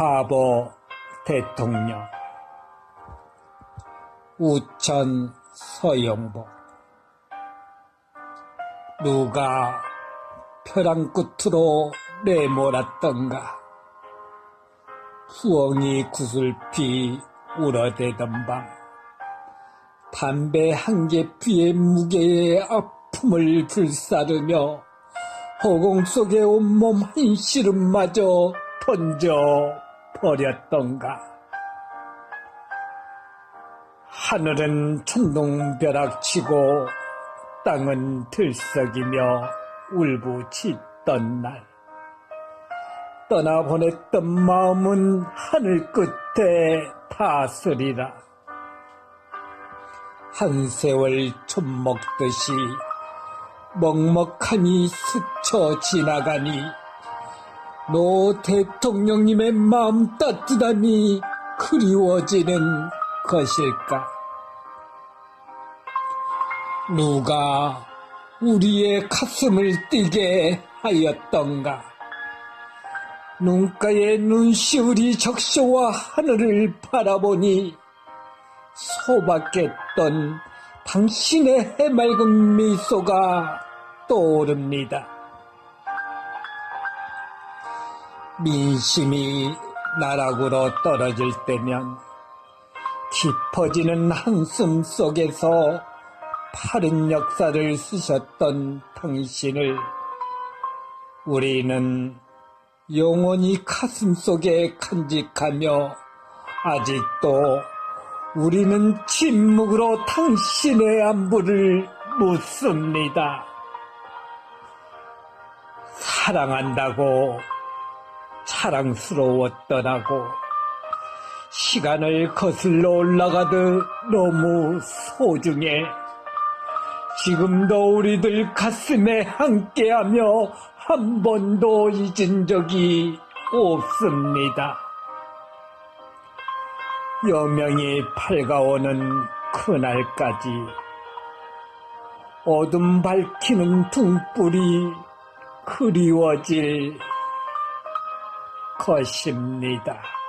바보 대통령. 우천 서영복 누가 벼랑 끝으로 내몰았던가? 부엉이 구슬피 울어대던 밤. 담배 한 개 피의 무게의 아픔을 불사르며 허공 속에 온몸 한시름마저 던져 버렸던가. 하늘은 천둥벼락치고 땅은 들썩이며 울부짖던 날. 떠나보냈던 마음은 하늘 끝에 다스리라. 한 세월 좀 먹듯이 먹먹하니 스쳐 지나가니 노 대통령님의 마음 따뜻함이 그리워지는 것일까? 누가 우리의 가슴을 뛰게 하였던가? 눈가에 눈시울이 적셔와 하늘을 바라보니 소박했던 당신의 해맑은 미소가 떠오릅니다. 민심이 나락으로 떨어질 때면 깊어지는 한숨 속에서 파른 역사를 쓰셨던 당신을 우리는 영원히 가슴 속에 간직하며 아직도 우리는 침묵으로 당신의 안부를 묻습니다. 사랑한다고 사랑스러웠더라고 시간을 거슬러 올라가듯 너무 소중해 지금도 우리들 가슴에 함께하며 한 번도 잊은 적이 없습니다. 여명이 밝아오는 그날까지 어둠 밝히는 등불이 그리워질 것입니다.